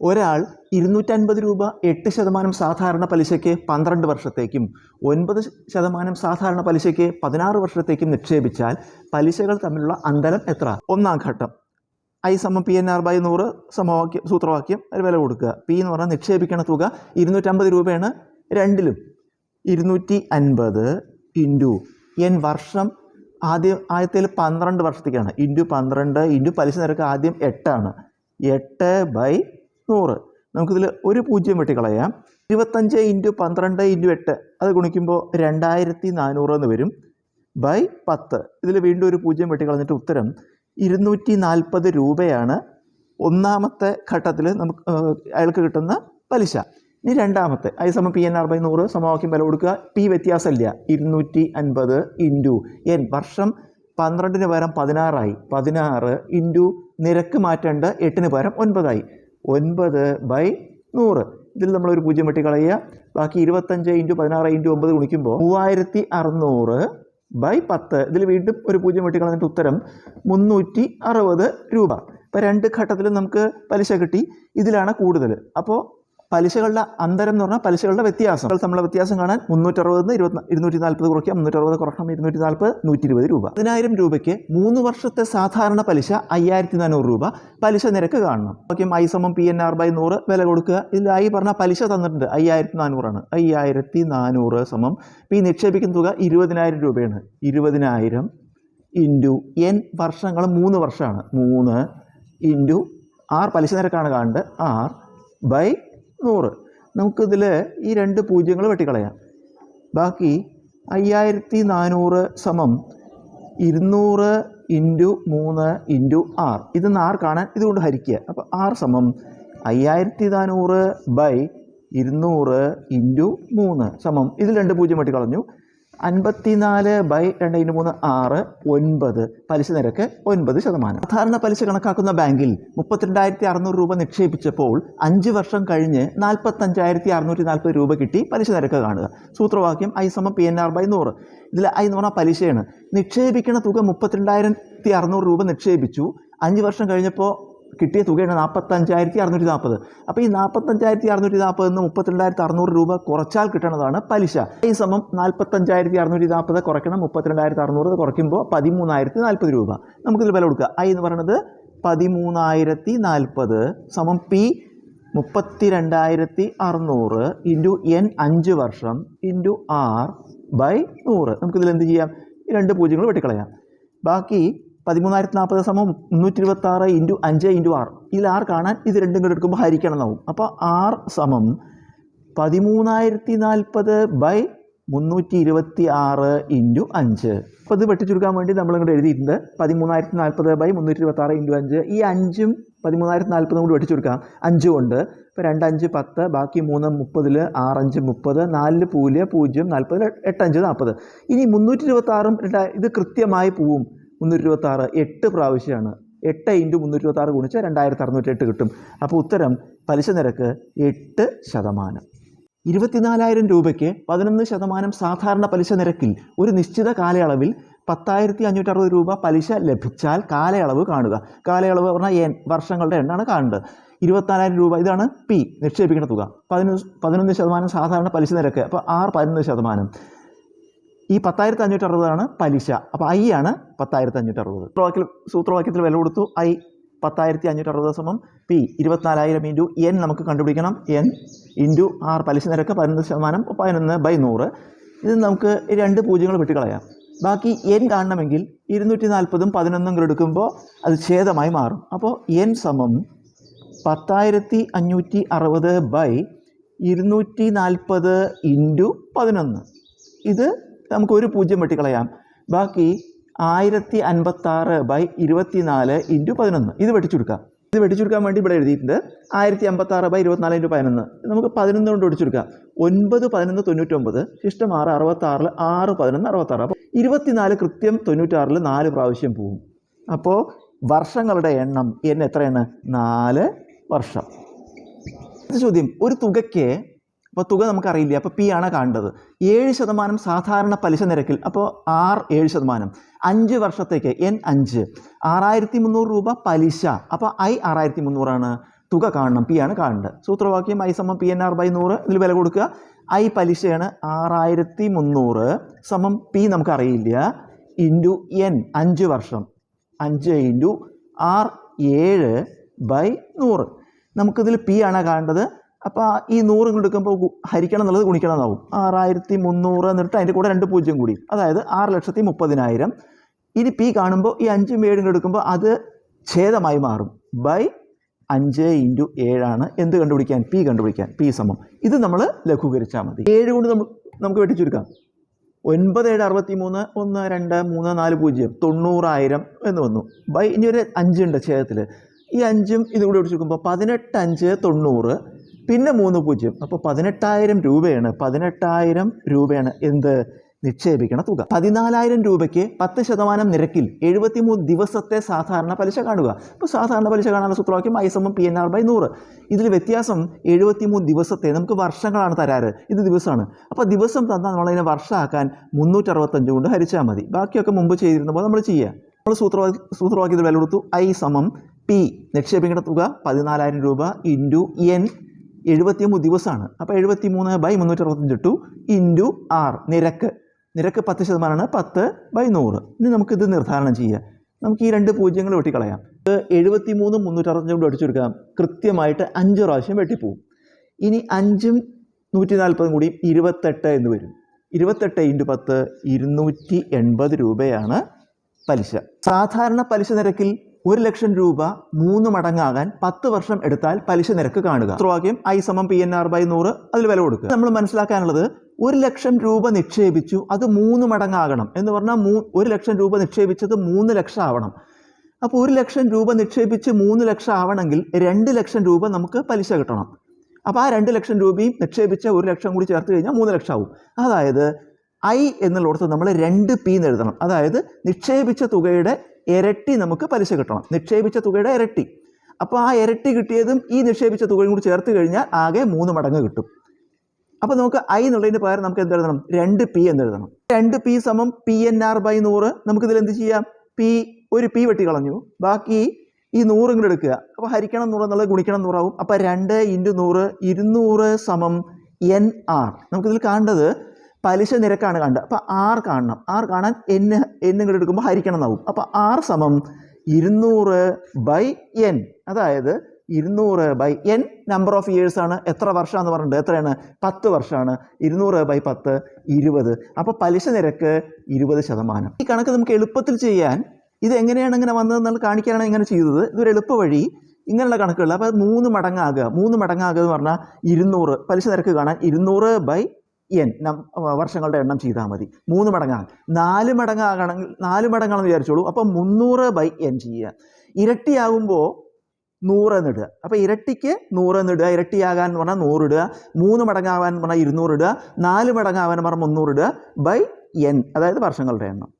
ഒരാൾ ഇരുന്നൂറ്റൻപത് രൂപ എട്ട് ശതമാനം സാധാരണ പലിശയ്ക്ക് പന്ത്രണ്ട് വർഷത്തേക്കും ഒൻപത് ശതമാനം സാധാരണ പലിശയ്ക്ക് പതിനാറ് വർഷത്തേക്കും നിക്ഷേപിച്ചാൽ പലിശകൾ തമ്മിലുള്ള അന്തരം എത്ര? ഒന്നാം ഘട്ടം. ഐ സമം പി എൻ ആർ ബൈ നൂറ് സമവാക്യം സൂത്രവാക്യം ഒരു വില കൊടുക്കുക. പി എന്ന് പറഞ്ഞാൽ നിക്ഷേപിക്കണ തുക ഇരുന്നൂറ്റമ്പത് രൂപയാണ് രണ്ടിലും. ഇരുന്നൂറ്റി അൻപത് ഇന്റു എൻ വർഷം ആദ്യം ആദ്യത്തിൽ പന്ത്രണ്ട് വർഷത്തേക്കാണ്. ഇന്റു പന്ത്രണ്ട് ഇന്റു പലിശ നിരക്ക് ആദ്യം എട്ടാണ്. എട്ട് ബൈ നൂറ് നമുക്കിതിൽ ഒരു പൂജ്യം വെട്ടിക്കളയാം ഇരുപത്തഞ്ച് ഇന്റു പന്ത്രണ്ട് ഇന്റു എട്ട്. അത് ഗുണിക്കുമ്പോൾ രണ്ടായിരത്തി നാനൂറ് എന്ന് വരും. ബൈ പത്ത്. ഇതിൽ വീണ്ടും ഒരു പൂജ്യം വെട്ടിക്കളഞ്ഞിട്ട് ഉത്തരം ഇരുന്നൂറ്റി നാൽപ്പത് രൂപയാണ്. ഒന്നാമത്തെ ഘട്ടത്തിൽ നമുക്ക് അയാൾക്ക് കിട്ടുന്ന പലിശ. ഇനി രണ്ടാമത്തെ. ഐ സമം പി എൻ ആർ ബൈ നൂറ് സമവാക്യം വില കൊടുക്കുക. പി വ്യത്യാസമില്ല. ഇരുന്നൂറ്റി അൻപത് ഇന്റു എൻ വർഷം പന്ത്രണ്ടിന് പകരം പതിനാറായി. പതിനാറ് ഇന്റു നിരക്ക് മാറ്റേണ്ട. എട്ടിന് പകരം ഒൻപതായി. ഒൻപത് ബൈ നൂറ്. ഇതിൽ ഒരു പൂജ്യം വെട്ടി കളയുക. ബാക്കി ഇരുപത്തഞ്ച് ഇന്റു പതിനാറ് ഇന്റു ഒമ്പത് ഗുണിക്കുമ്പോൾ മൂവായിരത്തി അറുന്നൂറ് ബൈ പത്ത്. ഇതിൽ വീണ്ടും ഒരു പൂജ്യം വെട്ടി കളഞ്ഞിട്ട് ഉത്തരം മുന്നൂറ്റി അറുപത് രൂപ. ഇപ്പോൾ രണ്ട് ഘട്ടത്തിലും നമുക്ക് പലിശ കിട്ടി. ഇതിലാണ് കൂടുതൽ. അപ്പോൾ പലിശകളുടെ അന്തരം എന്ന് പറഞ്ഞാൽ പലിശകളുടെ വ്യത്യാസം. തമ്മിലുള്ള വ്യത്യാസം കാണാൻ മുന്നൂറ്ററുപത് ഇരുപത്തി ഇരുന്നൂറ്റി നാൽപ്പത് കുറയ്ക്കാം. മുന്നൂറ്ററുപത് കുറക്കണം. ഇരുന്നൂറ്റി നാൽപ്പത് നൂറ്റി ഇരുപത് രൂപ. പതിനായിരം രൂപയ്ക്ക് മൂന്ന് വർഷത്തെ സാധാരണ പലിശ അയ്യായിരത്തി നാനൂറ് രൂപ പലിശ നിരക്ക് കാണണം. ഓക്കെ ഐ സമം പി എൻ ആർ ബൈ നൂറ് വില കൊടുക്കുക. ഇതിൽ ഐ പറഞ്ഞ പലിശ തന്നിട്ടുണ്ട്. അയ്യായിരത്തി നാനൂറാണ് അയ്യായിരത്തി നാനൂറ് സമം പി നിക്ഷേപിക്കുന്ന തുക ഇരുപതിനായിരം രൂപയാണ്. ഇരുപതിനായിരം ഇന്റു എൻ വർഷങ്ങൾ മൂന്ന് വർഷമാണ്. മൂന്ന് ഇന്റു ആർ പലിശ നിരക്കാണ് കാണേണ്ടത്. ആർ ബൈ നൂറ്. നമുക്കിതിൽ ഈ രണ്ട് പൂജ്യങ്ങൾ വെട്ടിക്കളയാം. ബാക്കി അയ്യായിരത്തി നാനൂറ് സമം ഇരുന്നൂറ് ഇന്റു മൂന്ന് ഇന്റു ആർ ഇതെന്ന് ആർ കാണാൻ ഇതുകൊണ്ട് ഹരിക്കുക. അപ്പോൾ ആർ സമം അയ്യായിരത്തി നാനൂറ് ബൈ ഇരുന്നൂറ് ഇന്റു മൂന്ന് സമം. ഇതിൽ രണ്ട് പൂജ്യം വെട്ടിക്കളഞ്ഞു. അൻപത്തിനാല് ബൈ രണ്ട് ഇന്റു മൂന്ന് ആറ് ഒൻപത്. പലിശ നിരക്ക് ഒൻപത് ശതമാനം. സാധാരണ പലിശ കണക്കാക്കുന്ന ബാങ്കിൽ മുപ്പത്തിരണ്ടായിരത്തി അറുന്നൂറ് രൂപ നിക്ഷേപിച്ചപ്പോൾ അഞ്ച് വർഷം കഴിഞ്ഞ് നാൽപ്പത്തഞ്ചായിരത്തി അറുന്നൂറ്റി നാൽപ്പത് രൂപ കിട്ടി പലിശ നിരക്ക് കാണുക. സൂത്രവാക്യം ഐ സമം പി എൻ ആർ ബൈ നൂറ്. ഇതിൽ ഐ എന്ന് പറഞ്ഞാൽ പലിശയാണ്. നിക്ഷേപിക്കുന്ന തുക മുപ്പത്തിരണ്ടായിരത്തി അറുന്നൂറ് രൂപ നിക്ഷേപിച്ചു. അഞ്ച് വർഷം കഴിഞ്ഞപ്പോൾ കിട്ടിയ തുകയാണ് നാൽപ്പത്തഞ്ചായിരത്തി അറുന്നൂറ്റി നാൽപ്പത് അപ്പോൾ ഈ നാൽപ്പത്തഞ്ചായിരത്തി അറുന്നൂറ്റി നാൽപ്പത് നിന്ന് മുപ്പത്തിരണ്ടായിരത്തി അറുന്നൂറ് രൂപ കുറച്ചാൽ കിട്ടുന്നതാണ് പലിശ. ഈ സമം നാൽപ്പത്തഞ്ചായിരത്തി അറുന്നൂറ്റി നാൽപ്പത് കുറയ്ക്കണം മുപ്പത്തിരണ്ടായിരത്തി അറുന്നൂറ് കുറയ്ക്കുമ്പോൾ പതിമൂന്നായിരത്തി നാൽപ്പത് രൂപ. നമുക്കിതിൽ വില കൊടുക്കുക ഐ എന്ന് പറയുന്നത് പതിമൂന്നായിരത്തി നാൽപ്പത് സമം പി മുപ്പത്തി രണ്ടായിരത്തി അറുന്നൂറ് ഇന്റു എൻ അഞ്ച് വർഷം ഇന്റു ആർ ബൈ നൂറ്. നമുക്കിതിൽ എന്ത് ചെയ്യാം? രണ്ട് പൂജ്യങ്ങൾ വെട്ടിക്കളയാം. ബാക്കി പതിമൂന്നായിരത്തി നാൽപ്പത് സമം മുന്നൂറ്റി ഇരുപത്തി ആറ് ഇന്റു അഞ്ച് ഇന്റു ആറ്. ഇതിൽ ആർ കാണാൻ ഇത് രണ്ടും കൂടെ എടുക്കുമ്പോൾ ഹരിക്കണം എന്നാവും. അപ്പോൾ ആർ സമം പതിമൂന്നായിരത്തി നാൽപ്പത് ബൈ മുന്നൂറ്റി ഇരുപത്തി ആറ് ഇന്റു അഞ്ച്. അപ്പോൾ ഇത് വെട്ടിച്ചുരുക്കാൻ വേണ്ടി നമ്മളിങ്ങോട്ട് എഴുതിയിട്ടുണ്ട്. പതിമൂന്നായിരത്തി നാൽപ്പത് ബൈ മുന്നൂറ്റി ഇരുപത്തി ആറ് ഇന്റു അഞ്ച്. ഈ അഞ്ചും പതിമൂന്നായിരത്തി നാൽപ്പതും കൂടി വെട്ടിച്ചുരുക്കാം അഞ്ചും ഉണ്ട് ഇപ്പോൾ രണ്ടഞ്ച് പത്ത് ബാക്കി മൂന്ന് മുപ്പതിൽ ആറഞ്ച് മുപ്പത് നാലിൽ പൂൽ പൂജ്യം നാൽപ്പതിൽ എട്ടഞ്ച് നാൽപ്പത്. ഇനി മുന്നൂറ്റി ഇരുപത്തി ആറും ഇത് കൃത്യമായി പോവും. മുന്നൂറ്റി ഇരുപത്താറ് എട്ട് പ്രാവശ്യമാണ് എട്ട് ഇന്റു മുന്നൂറ്റി ഇരുപത്താറ് ഗുണിച്ച് രണ്ടായിരത്തി അറുന്നൂറ്റി എട്ട് കിട്ടും. അപ്പോൾ ഉത്തരം പലിശ നിരക്ക് എട്ട് ശതമാനം. ഇരുപത്തിനാലായിരം രൂപയ്ക്ക് പതിനൊന്ന് ശതമാനം സാധാരണ പലിശ നിരക്കിൽ ഒരു നിശ്ചിത കാലയളവിൽ പത്തായിരത്തി അഞ്ഞൂറ്റി അറുപത് രൂപ പലിശ ലഭിച്ചാൽ കാലയളവ് കാണുക. കാലയളവ് പറഞ്ഞാൽ വർഷങ്ങളുടെ എണ്ണാണ് കാണേണ്ടത് ഇരുപത്തിനാലായിരം രൂപ ഇതാണ് പി നിക്ഷേപിക്കുന്ന തുക. പതിനൊന്ന് പതിനൊന്ന് ശതമാനം സാധാരണ പലിശ നിരക്ക്. അപ്പോൾ ആറ് പതിനൊന്ന് ശതമാനം. ഈ പത്തായിരത്തി അഞ്ഞൂറ്റി അറുപതാണ് പലിശ. അപ്പോൾ ഐ ആണ് പത്തായിരത്തി അഞ്ഞൂറ്റി അറുപത് സൂത്രവാക്യത്തിൽ സൂത്രവാക്യത്തിൽ വില കൊടുത്തു. ഐ പത്തായിരത്തി അഞ്ഞൂറ്റി അറുപത് സമം പി ഇരുപത്തിനാലായിരം ഇന്റു എൻ നമുക്ക് കണ്ടുപിടിക്കണം. എൻ ഇന്റു ആർ പലിശ നിരക്ക് പതിനൊന്ന് ശതമാനം പതിനൊന്ന് ബൈ നൂറ്. ഇത് നമുക്ക് രണ്ട് പൂജ്യങ്ങൾ വെട്ടിക്കളയാം. ബാക്കി എൻ കാണണമെങ്കിൽ ഇരുന്നൂറ്റി നാൽപ്പതും പതിനൊന്നും കൂടെ എടുക്കുമ്പോൾ അത് ഛേദമായി മാറും. അപ്പോൾ എൻ സമം പത്തായിരത്തി അഞ്ഞൂറ്റി അറുപത് ബൈ ഇരുന്നൂറ്റി നാൽപ്പത് ഇന്റു പതിനൊന്ന്. ഇത് നമുക്ക് ഒരു പൂജ്യം വെട്ടിക്കളയാം. ബാക്കി ആയിരത്തി അൻപത്താറ് ബൈ ഇരുപത്തിനാല് ഇന്റു പതിനൊന്ന്. ഇത് വെട്ടിച്ചുടുക്കാം. ഇത് വെട്ടിച്ചുടുക്കാൻ വേണ്ടി ഇവിടെ എഴുതിയിട്ടുണ്ട് ആയിരത്തി അമ്പത്താറ് ബൈ ഇരുപത്തിനാല് ഇന്റു പതിനൊന്ന്. നമുക്ക് പതിനൊന്ന് കൊണ്ട് ഒടിച്ചെടുക്കാം ഒൻപത് പതിനൊന്ന് തൊണ്ണൂറ്റൊമ്പത്. ശിഷ്ടം ആറ് അറുപത്താറിൽ ആറ് പതിനൊന്ന് അറുപത്താറ്. അപ്പോൾ ഇരുപത്തിനാല് കൃത്യം തൊണ്ണൂറ്റാറിൽ നാല് പ്രാവശ്യം പോകും അപ്പോൾ വർഷങ്ങളുടെ എണ്ണം എൻ എത്രയാണ്? നാല് വർഷം. ചോദ്യം. ഒരു തുകയ്ക്ക് അപ്പോൾ തുക നമുക്കറിയില്ല? അപ്പോൾ പി ആണ് കാണേണ്ടത്. ഏഴ് ശതമാനം സാധാരണ പലിശ നിരക്കിൽ അപ്പോൾ ആർ ഏഴ് ശതമാനം. അഞ്ച് വർഷത്തേക്ക് എൻ അഞ്ച്. ആറായിരത്തി മുന്നൂറ് രൂപ പലിശ. അപ്പോൾ ഐ ആറായിരത്തി മുന്നൂറാണ് തുക കാണണം. പി ആണ് കാണേണ്ടത്. സൂത്രവാക്യം ഐ സമം പി എൻ ആർ ബൈ നൂറ്. ഇതിൽ വില കൊടുക്കുക. ഐ പലിശയാണ് ആറായിരത്തി മുന്നൂറ് സമം പി നമുക്കറിയില്ല. ഇന്റു എൻ അഞ്ച് വർഷം. അഞ്ച് ഇന്റു ആർ ഏഴ് ബൈ നൂറ്. നമുക്കിതിൽ പി ആണ് കാണേണ്ടത്. അപ്പോൾ ഈ നൂറ് ഇങ്ങോട്ട് എടുക്കുമ്പോൾ ഹരിക്കണം എന്നുള്ളത് ഗുണിക്കണം എന്നാവും. ആറായിരത്തി മുന്നൂറ് എന്നിട്ട് അതിന്റെ കൂടെ രണ്ട് പൂജ്യം കൂടി. അതായത് ആറ് ലക്ഷത്തി മുപ്പതിനായിരം. ഇനി പി കാണുമ്പോൾ ഈ അഞ്ചും ഏഴും എടുക്കുമ്പോൾ അത് ഛേദമായി മാറും. ബൈ അഞ്ച് ഇന്റു ഏഴാണ്. എന്ത് കണ്ടുപിടിക്കാൻ? പി കണ്ടുപിടിക്കാൻ. പി സമം. ഇത് നമ്മൾ ലഘൂകരിച്ചാൽ മതി. ഏഴ് കൊണ്ട് നമ്മൾ നമുക്ക് വെട്ടിച്ചുരുക്കാം ഒൻപത് ഏഴ് അറുപത്തി മൂന്ന് ഒന്ന് രണ്ട് മൂന്ന് നാല് പൂജ്യം. തൊണ്ണൂറായിരം എന്ന് വന്നു. ബൈ ഇനി ഒരു അഞ്ചുണ്ട് ഛേദത്തിൽ ഈ അഞ്ചും ഇതും കൂടി വെച്ചിരിക്കുമ്പോൾ പതിനെട്ട് അഞ്ച് തൊണ്ണൂറ്. പിന്നെ മൂന്ന് പൂജ്യം. അപ്പോൾ പതിനെട്ടായിരം രൂപയാണ്. പതിനെട്ടായിരം രൂപയാണ് എന്ത്? നിക്ഷേപിക്കണ തുക. പതിനാലായിരം രൂപയ്ക്ക് പത്ത് ശതമാനം നിരക്കിൽ എഴുപത്തിമൂന്ന് ദിവസത്തെ സാധാരണ പലിശ കാണുക. അപ്പോൾ സാധാരണ പലിശ കാണാനുള്ള സൂത്രവാക്യം ഐ സമം പി എൻ ആർ ബൈ നൂറ്. ഇതിൽ വ്യത്യാസം എഴുപത്തിമൂന്ന് ദിവസത്തെ നമുക്ക് വർഷങ്ങളാണ് തരാറ്. ഇത് ദിവസമാണ്. അപ്പോൾ ദിവസം തന്നാൽ നമ്മളതിനെ വർഷമാക്കാൻ മുന്നൂറ്ററുപത്തഞ്ച് കൊണ്ട് ഹരിച്ചാൽ മതി. ബാക്കിയൊക്കെ മുമ്പ് ചെയ്തിരുന്ന പോലെ നമ്മൾ ചെയ്യുക നമ്മൾ സൂത്രവാക്യ സൂത്രവാക്യത്തിൽ വില കൊടുത്തു. ഐ സമം പി നിക്ഷേപിക്കേണ്ട തുക പതിനാലായിരം രൂപ ഇന്റു എൻ എഴുപത്തിമൂന്ന് ദിവസമാണ്. അപ്പോൾ എഴുപത്തി മൂന്ന് ബൈ മുന്നൂറ്റി അറുപത്തഞ്ച് ടു ഇന്റു ആർ നിരക്ക്. നിരക്ക് പത്ത് ശതമാനമാണ് പത്ത് ബൈ നൂറ്. ഇനി നമുക്കിത് നിർദ്ധാരണം ചെയ്യാം. നമുക്ക് ഈ രണ്ട് പൂജ്യങ്ങൾ വെട്ടിക്കളയാം. ഇത് എഴുപത്തി മുന്നൂറ്റി അറുപത്തഞ്ച് കൊണ്ട് അടിച്ചെടുക്കാം കൃത്യമായിട്ട് അഞ്ച് പ്രാവശ്യം വെട്ടിപ്പോവും. ഇനി അഞ്ചും നൂറ്റി നാൽപ്പതും കൂടി ഇരുപത്തെട്ട് എന്ന് വരും. ഇരുപത്തെട്ട് ഇന്റു പത്ത് ഇരുന്നൂറ്റി എൺപത് രൂപയാണ് പലിശ. സാധാരണ പലിശ നിരക്കിൽ ഒരു ലക്ഷം രൂപ മൂന്ന് മടങ്ങാകാൻ പത്ത് വർഷം എടുത്താൽ പലിശ നിരക്ക് കാണുക. സൂത്രവാക്യം ഐ സമം പി എൻ ആർ ബൈ നൂറ് അതിൽ വില കൊടുക്കുക. നമ്മൾ മനസ്സിലാക്കാനുള്ളത് ഒരു ലക്ഷം രൂപ നിക്ഷേപിച്ചു അത് മൂന്ന് മടങ്ങാകണം എന്ന് പറഞ്ഞാൽ മൂ ഒരു ലക്ഷം രൂപ നിക്ഷേപിച്ചത് മൂന്ന് ലക്ഷം ആവണം. അപ്പോൾ ഒരു ലക്ഷം രൂപ നിക്ഷേപിച്ച് മൂന്ന് ലക്ഷം ആവണമെങ്കിൽ രണ്ട് ലക്ഷം രൂപ നമുക്ക് പലിശ കിട്ടണം. അപ്പോൾ ആ രണ്ട് ലക്ഷം രൂപയും നിക്ഷേപിച്ച ഒരു ലക്ഷം കൂടി ചേർത്ത് കഴിഞ്ഞാൽ മൂന്ന് ലക്ഷം ആവും. അതായത് ഐ എന്നുള്ളിടത്ത് നമ്മൾ രണ്ട് പി എന്ന് എഴുതണം. അതായത് നിക്ഷേപിച്ച തുകയുടെ ഇരട്ടി നമുക്ക് പലിശ കിട്ടണം. നിക്ഷേപിച്ച തുകയുടെ ഇരട്ടി. അപ്പോൾ ആ ഇരട്ടി കിട്ടിയതും ഈ നിക്ഷേപിച്ച തുകയും കൂടി ചേർത്ത് കഴിഞ്ഞാൽ ആകെ മൂന്ന് മടങ്ങ് കിട്ടും. അപ്പോൾ നമുക്ക് ഐ എന്നുള്ളതിന് പകരം നമുക്ക് എന്ത് എഴുതണം? രണ്ട് പി എന്ന് എഴുതണം. രണ്ട് പി സമം പി എൻ ആർ ബൈ നൂറ്. നമുക്കിതിൽ എന്ത് ചെയ്യാം? പി ഒരു പി വെട്ടി കളഞ്ഞു. ബാക്കി ഈ നൂറ് ഇങ്ങോട്ട് എടുക്കുക. അപ്പോൾ ഹരിക്കണം നൂറ് എന്നുള്ളത് ഗുണിക്കണം നൂറാവും. അപ്പോൾ രണ്ട് ഇന്റു നൂറ് ഇരുന്നൂറ് സമം എൻ ആർ നമുക്കിതിൽ കാണേണ്ടത് പലിശ നിരക്കാണ് കാണേണ്ടത് അപ്പോൾ ആർ കാണണം. ആർ കാണാൻ എൻ എൻ കൂടെ എടുക്കുമ്പോൾ ഹരിക്കണം എന്നാവും അപ്പോൾ ആർ സമം ഇരുന്നൂറ് ബൈ എൻ അതായത് ഇരുന്നൂറ് by N number of years ആണ്. എത്ര വർഷമാണെന്ന് പറഞ്ഞിട്ട് എത്രയാണ്? പത്ത് വർഷമാണ് ഇരുന്നൂറ് ബൈ പത്ത് ഇരുപത്. അപ്പോൾ പലിശ നിരക്ക് ഇരുപത് ശതമാനം. ഈ കണക്ക് നമുക്ക് എളുപ്പത്തിൽ ചെയ്യാൻ ഇത് എങ്ങനെയാണ് ഇങ്ങനെ വന്നതെന്നുള്ള കാണിക്കാനാണ് ഇങ്ങനെ ചെയ്തത്. ഇതൊരു എളുപ്പ വഴി ഇങ്ങനെയുള്ള കണക്കുകൾ. അപ്പോൾ മൂന്ന് മടങ്ങാകുക. മൂന്ന് മടങ്ങാകുക എന്ന് പറഞ്ഞാൽ ഇരുന്നൂറ്. പലിശ നിരക്ക് കാണാൻ ഇരുന്നൂറ് ബൈ എൻ വർഷങ്ങളുടെ എണ്ണം ചെയ്താൽ മതി. മൂന്ന് മടങ്ങാണ്. നാല് മടങ്ങാകണമെങ്കിൽ നാല് മടങ്ങാണെന്ന് വിചാരിച്ചോളൂ. അപ്പം മുന്നൂറ് ബൈ എൻ ചെയ്യുക. ഇരട്ടിയാകുമ്പോൾ നൂറ് എന്നിടുക. അപ്പോൾ ഇരട്ടിക്ക് നൂറ് എന്നിടുക. ഇരട്ടിയാകാൻ എന്ന് പറഞ്ഞാൽ നൂറ് ഇടുക. മൂന്ന് മടങ്ങാവാൻ എന്ന് പറഞ്ഞാൽ ഇരുന്നൂറ് ഇടുക. നാല് മടങ്ങാവാൻ എന്ന് പറഞ്ഞാൽ മുന്നൂറ് ഇടുക ബൈ എൻ അതായത് വർഷങ്ങളുടെ എണ്ണം.